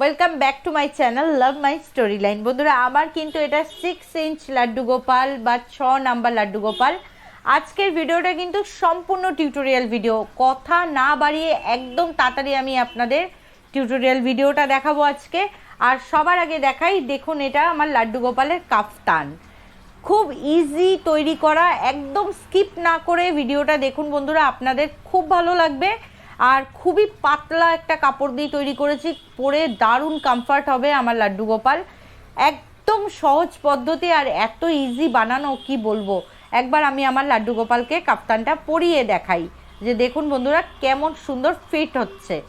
Welcome back to my channel love my story line বন্ধুরা, আমার কিন্তু এটা সিক্স ইঞ্চ লাড্ডু গোপাল বা ছ নাম্বার লাড্ডু গোপাল। আজকের ভিডিওটা কিন্তু সম্পূর্ণ টিউটোরিয়াল ভিডিও কথা না বাড়িয়ে একদম তাড়াতাড়ি আমি আপনাদের টিউটোরিয়াল ভিডিওটা দেখাবো আজকে। আর সবার আগে দেখাই, দেখুন এটা আমার লাড্ডু গোপালের কাফতান। খুব ইজি তৈরি করা, একদম স্কিপ না করে ভিডিওটা দেখুন বন্ধুরা, আপনাদের খুব ভালো লাগবে। আর খুবই পাতলা একটা কাপড় দিয়ে তৈরি করেছি। পরে দারুণ কমফর্ট হবে আমার লাড্ডু গোপাল। একদম সহজ পদ্ধতি আর এত ইজি বানানো, কি বলব? একবার আমি আমার লাড্ডু গোপালকে কাপ্তানটা পরিয়ে দেখাই। যে দেখুন বন্ধুরা, কেমন সুন্দর ফিট হচ্ছে।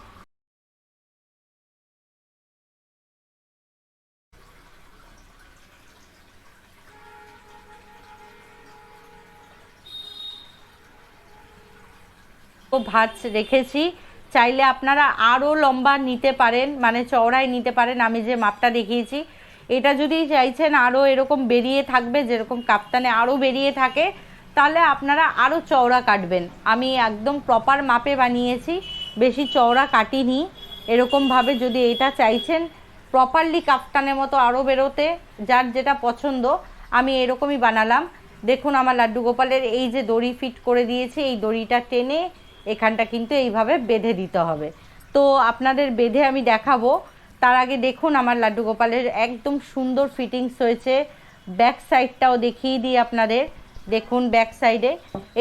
ভাঁজ রেখেছি। চাইলে আপনারা আরও লম্বা নিতে পারেন মানে চওড়ায় নিতে পারেন, আমি যে মাপটা দেখিয়েছি। এটা যদি চাইছেন আরও এরকম বেরিয়ে থাকবে, যেরকম কাপ্তানে আরও বেরিয়ে থাকে, তাহলে আপনারা আরও চওড়া কাটবেন। আমি একদম প্রপার মাপে বানিয়েছি, বেশি চওড়া কাটিনি। এরকমভাবে যদি এটা চাইছেন প্রপারলি কাপ্তানের মতো আরও বেরোতে, যার যেটা পছন্দ, আমি এরকমই বানালাম। দেখুন আমার লাড্ডু গোপালের এই যে দড়ি ফিট করে দিয়েছি, এই দড়িটা টেনে এখানটা কিন্তু এইভাবে বেঁধে দিতে হবে। তো আপনাদের বেঁধে আমি দেখাবো। তার আগে দেখুন, আমার লাড্ডু গোপালের একদম সুন্দর ফিটিংস হয়েছে। ব্যাক সাইডটাও দেখিয়ে দিই আপনাদের। দেখুন ব্যাক সাইডে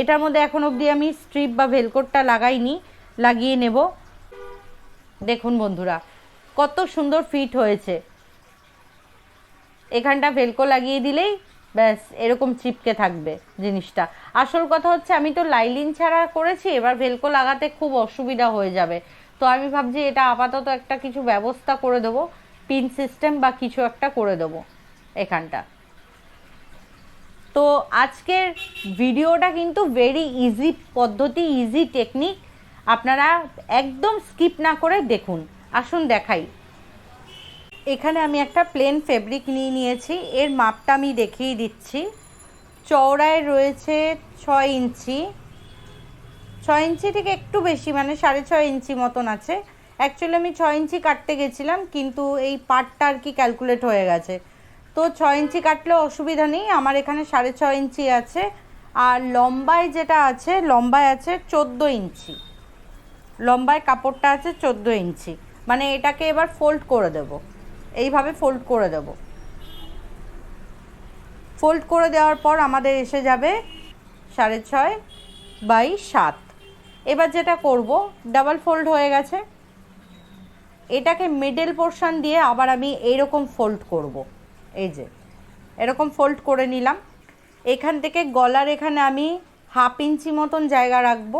এটার মধ্যে এখন অবধি আমি স্ট্রিপ বা ভেলকোটটা লাগাইনি, লাগিয়ে নেব। দেখুন বন্ধুরা, কত সুন্দর ফিট হয়েছে। এখানটা ভেলকো লাগিয়ে দিলেই ব্যাস, এরকম চিপকে থাকবে জিনিসটা। আসল কথা হচ্ছে, আমি তো লাইলিন ছাড়া করেছি, এবার ভেলকো লাগাতে খুব অসুবিধা হয়ে যাবে। তো আমি ভাবছি, এটা আপাতত একটা কিছু ব্যবস্থা করে দেবো, পিন সিস্টেম বা কিছু একটা করে দেবো এখানটা। তো আজকের ভিডিওটা কিন্তু ভেরি ইজি পদ্ধতি ইজি টেকনিক আপনারা একদম স্কিপ না করে দেখুন। আসুন দেখাই। এখানে আমি একটা প্লেন ফেব্রিক নিয়ে নিয়েছি। এর মাপটা আমি দেখিয়ে দিচ্ছি। চওড়ায় রয়েছে ছয় ইঞ্চি। ছয় ইঞ্চি থেকে একটু বেশি মানে সাড়ে ছয় ইঞ্চি মতন আছে। অ্যাকচুয়ালি আমি ছয় ইঞ্চি কাটতে গেছিলাম, কিন্তু এই পার্টটা আর কি ক্যালকুলেট হয়ে গেছে। তো ছয় ইঞ্চি কাটলেও অসুবিধা নেই, আমার এখানে সাড়ে ছয় ইঞ্চি আছে। আর লম্বায় যেটা আছে, লম্বায় আছে চোদ্দ ইঞ্চি। লম্বায় কাপড়টা আছে চোদ্দ ইঞ্চি। মানে এটাকে এবার ফোল্ড করে দেব। এইভাবে ফোল্ড করে দেব। ফোল্ড করে দেওয়ার পর আমাদের এসে যাবে সাড়ে ছয় বাই সাত। এবার যেটা করব ডাবল ফোল্ড হয়ে গেছে। এটাকে মিডল পোর্শন দিয়ে আবার আমি এইরকম ফোল্ড করব। এই যে, এরকম ফোল্ড করে নিলাম। এখান থেকে গলার এখানে আমি হাফ ইঞ্চি মতন জায়গা রাখব।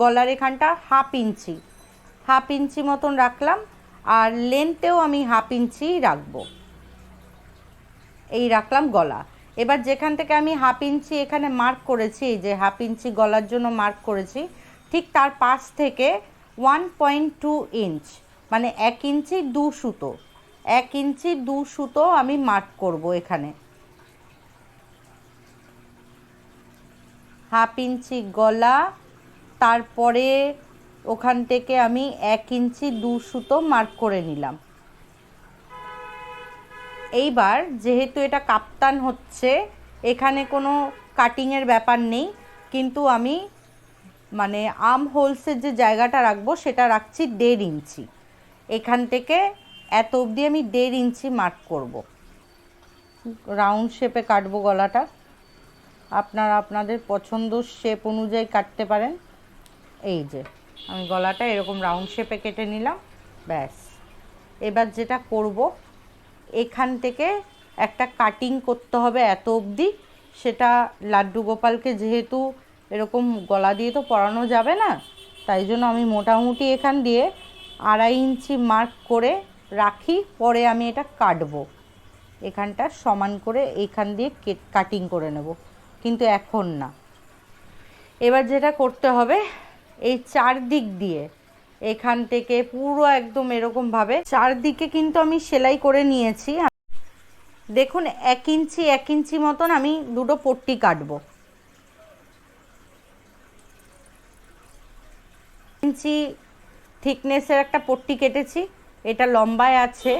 গলার এখানটা হাফ ইঞ্চি হাফ ইঞ্চি মতন রাখলাম। আর লেন্থেও আমি হাফ ইঞ্চি রাখব। এই রাখলাম গলা। এবার যেখান থেকে আমি হাফ ইঞ্চি এখানে মার্ক করেছি যে হাফ ইঞ্চি গলার জন্য মার্ক করেছি, ঠিক তার পাশ থেকে ওয়ান পয়েন্ট টু ইঞ্চ মানে এক ইঞ্চি দু সুতো, এক ইঞ্চি দু সুতো আমি মার্ক করব এখানে। হাফ ইঞ্চি গলা, তারপরে ওখান থেকে আমি এক ইঞ্চি দু সুতো মার্ক করে নিলাম। এইবার যেহেতু এটা কাপ্তান হচ্ছে, এখানে কোনো কাটিংয়ের ব্যাপার নেই, কিন্তু আমি মানে আম হোলসের যে জায়গাটা রাখব সেটা রাখছি দেড় ইঞ্চি। এখান থেকে এত অবধি আমি দেড় ইঞ্চি মার্ক করব। রাউন্ড শেপে কাটবো গলাটা। আপনারা আপনাদের পছন্দ শেপ অনুযায়ী কাটতে পারেন। এই যে। আমি গলাটা এরকম রাউন্ড শেপে কেটে নিলাম, ব্যাস। এবার যেটা করব, এখান থেকে একটা কাটিং করতে হবে এত অবধি। সেটা লাড্ডু গোপালকে যেহেতু এরকম গলা দিয়ে তো পরানো যাবে না, তাই জন্য আমি মোটামুটি এখান দিয়ে আড়াই ইঞ্চি মার্ক করে রাখি, পরে আমি এটা কাটবো। এখানটা সমান করে এখান দিয়ে কাটিং করে নেব, কিন্তু এখন না। এবার যেটা করতে হবে এই চারদিক দিয়ে। এখান থেকে পুরো একদম এরকমভাবে চারদিকে কিন্তু আমি সেলাই করে নিয়েছি। দেখুন, এক ইঞ্চি এক ইঞ্চি মতন আমি দুটো পট্টি কাটবো। ইঞ্চি থিকনেসের একটা পট্টি কেটেছি। এটা লম্বায় আছে।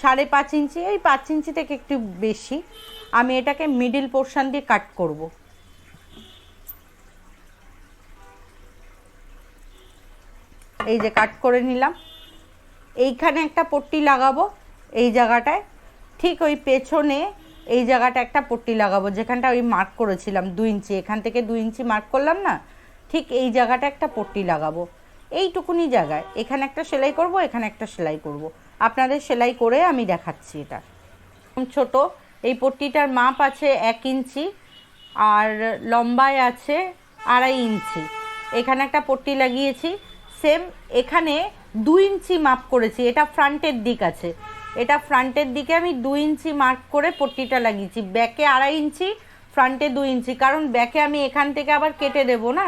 সাড়ে পাঁচ ইঞ্চি, এই পাঁচ ইঞ্চি থেকে একটু বেশি। আমি এটাকে মিডিল পোর্শন দিয়ে কাট করব। এই যে কাট করে নিলাম। এইখানে একটা পট্টি লাগাবো এই জায়গাটায়। ঠিক ওই পেছনে এই জায়গাটা একটা পট্টি লাগাবো, যেখানটা ওই মার্ক করেছিলাম দু ইঞ্চি। এখান থেকে দু ইঞ্চি মার্ক করলাম না? ঠিক এই জায়গাটা একটা পট্টি লাগাবো। এইটুকুনি জায়গায়। এখানে একটা সেলাই করব, এখানে একটা সেলাই করব। আপনাদের সেলাই করে আমি দেখাচ্ছি এটা। ছোট। এই পট্টিটার মাপ আছে এক ইঞ্চি আর লম্বায় আছে আড়াই ইঞ্চি। এখানে একটা পট্টি লাগিয়েছি। সেম, এখানে দু ইঞ্চি মাপ করেছি, এটা ফ্রন্টের দিক আছে। এটা ফ্রন্টের দিকে আমি দু ইঞ্চি মার্ক করে পট্টিটা লাগিয়েছি, ব্যাকে আড়াই ইঞ্চি, ফ্রন্টে দু ইঞ্চি। কারণ ব্যাকে আমি এখান থেকে আবার কেটে দেবো না,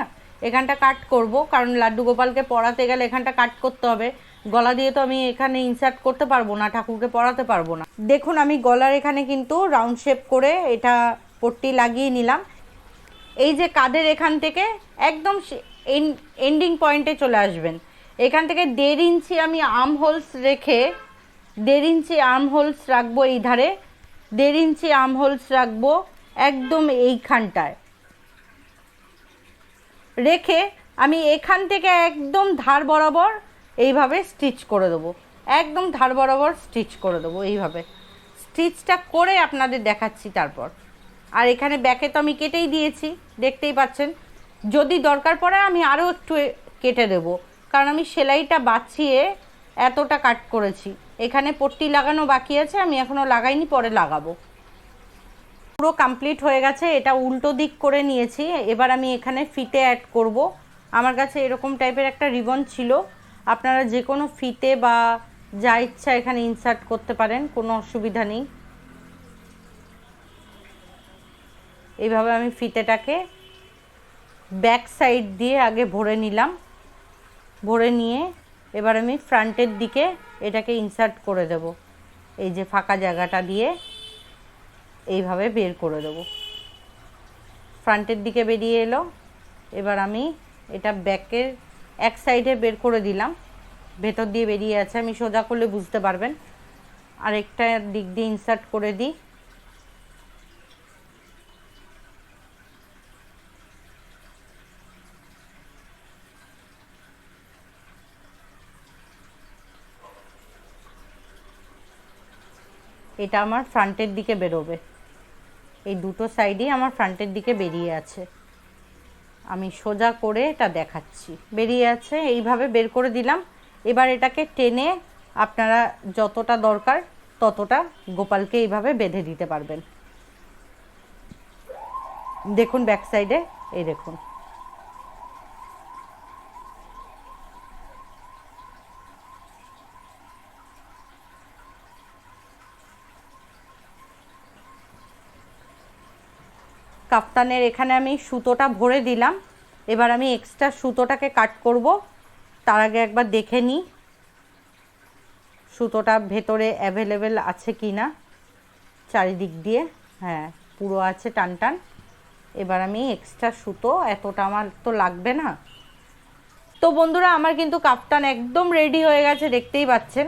এখানটা কাট করব, কারণ লাড্ডু গোপালকে পড়াতে গেলে এখানটা কাট করতে হবে। গলা দিয়ে তো আমি এখানে ইনসার্ট করতে পারব না, ঠাকুরকে পড়াতে পারব না। দেখুন, আমি গলার এখানে কিন্তু রাউন্ড শেপ করে এটা পট্টি লাগিয়ে নিলাম। এই যে কাদের এখান থেকে, একদম এন্ডিং পয়েন্টে চলে আসবেন। এখান থেকে দেড় ইঞ্চি আমি আর্ম হোলস রেখে, দেড় ইঞ্চি আর্ম হোলস রাখব এই ধারে দেড় ইঞ্চি আর্ম হোলস রাখব একদম এইখানটায়। রেখে আমি এখান থেকে একদম ধার বরাবর এইভাবে স্টিচ করে দেবো। একদম ধার বরাবর স্টিচ করে দেবো এইভাবে। স্টিচটা করে আপনাদের দেখাচ্ছি তারপর। আর এখানে ব্যাকে তো আমি কেটেই দিয়েছি, দেখতেই পাচ্ছেন। যদি দরকার পড়ে আমি আরও একটু কেটে দেব। কারণ আমি সেলাইটা বাঁচিয়ে এতটা কাট করেছি। এখানে পট্টি লাগানো বাকি আছে, আমি এখনও লাগাইনি, পরে লাগাবো। পুরো কমপ্লিট হয়ে গেছে, এটা উল্টো দিক করে নিয়েছি। এবার আমি এখানে ফিতে অ্যাড করব। আমার কাছে এরকম টাইপের একটা রিবন ছিল। আপনারা যে কোনো ফিতে বা যা ইচ্ছা এখানে ইনসার্ট করতে পারেন, কোনো অসুবিধা নেই। এইভাবে আমি ফিতেটাকে ব্যাক সাইড দিয়ে আগে ভরে নিলাম। ভরে নিয়ে এবার আমি ফ্রন্টের দিকে এটাকে ইনসার্ট করে দেব। এই যে ফাঁকা জায়গাটা দিয়ে এইভাবে বের করে দেবো। ফ্রন্টের দিকে বেরিয়ে এলো। এবার আমি এটা ব্যাকের এক সাইডে বের করে দিলাম। ভেতর দিয়ে বেরিয়ে আছে, আমি সোজা করলে বুঝতে পারবেন। আরেকটা দিক দিয়ে ইনসার্ট করে দিই। এটা আমার ফ্রন্টের দিকে বেরোবে। এই দুটো সাইডই আমার ফ্রন্টের দিকে বেরিয়ে আছে। আমি সোজা করে এটা দেখাচ্ছি। বেরিয়ে আছে, এইভাবে বের করে দিলাম। এবার এটাকে টেনে আপনারা যতটা দরকার ততটা গোপালকে এইভাবে বেঁধে দিতে পারবেন। দেখুন ব্যাক সাইডে, এই দেখুন। কাপ্তানের এখানে আমি সুতোটা ভরে দিলাম। এবার আমি এক্সট্রা সুতোটাকে কাট করব। তার আগে একবার দেখে নিই সুতোটা ভেতরে অ্যাভেলেবেল আছে কি না চারিদিক দিয়ে হ্যাঁ পুরো আছে টান টান। এবার আমি এক্সট্রা সুতো, এতটা আমার তো লাগবে না। তো বন্ধুরা, আমার কিন্তু কাপ্তান একদম রেডি হয়ে গেছে, দেখতেই পাচ্ছেন।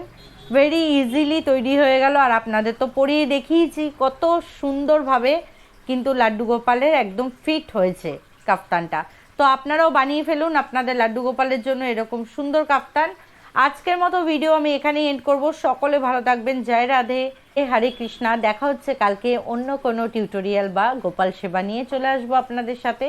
ভেরি ইজিলি তৈরি হয়ে গেল। আর আপনাদের তো পরিয়ে দেখিয়েছি, কত সুন্দরভাবে কিন্তু লাড্ডু গোপালের একদম ফিট হয়েছে কাপ্তানটা তো আপনারাও বানিয়ে ফেলুন আপনাদের লাড্ডু গোপালের জন্য এরকম সুন্দর কাপ্তান আজকের মতো ভিডিও আমি এখানেই এন্ড করব। সকলে ভালো থাকবেন। জয় রাধে। এ হরে কৃষ্ণা। দেখা হচ্ছে কালকে অন্য কোনো টিউটোরিয়াল বা গোপাল সেবা নিয়ে চলে আসব আপনাদের সাথে।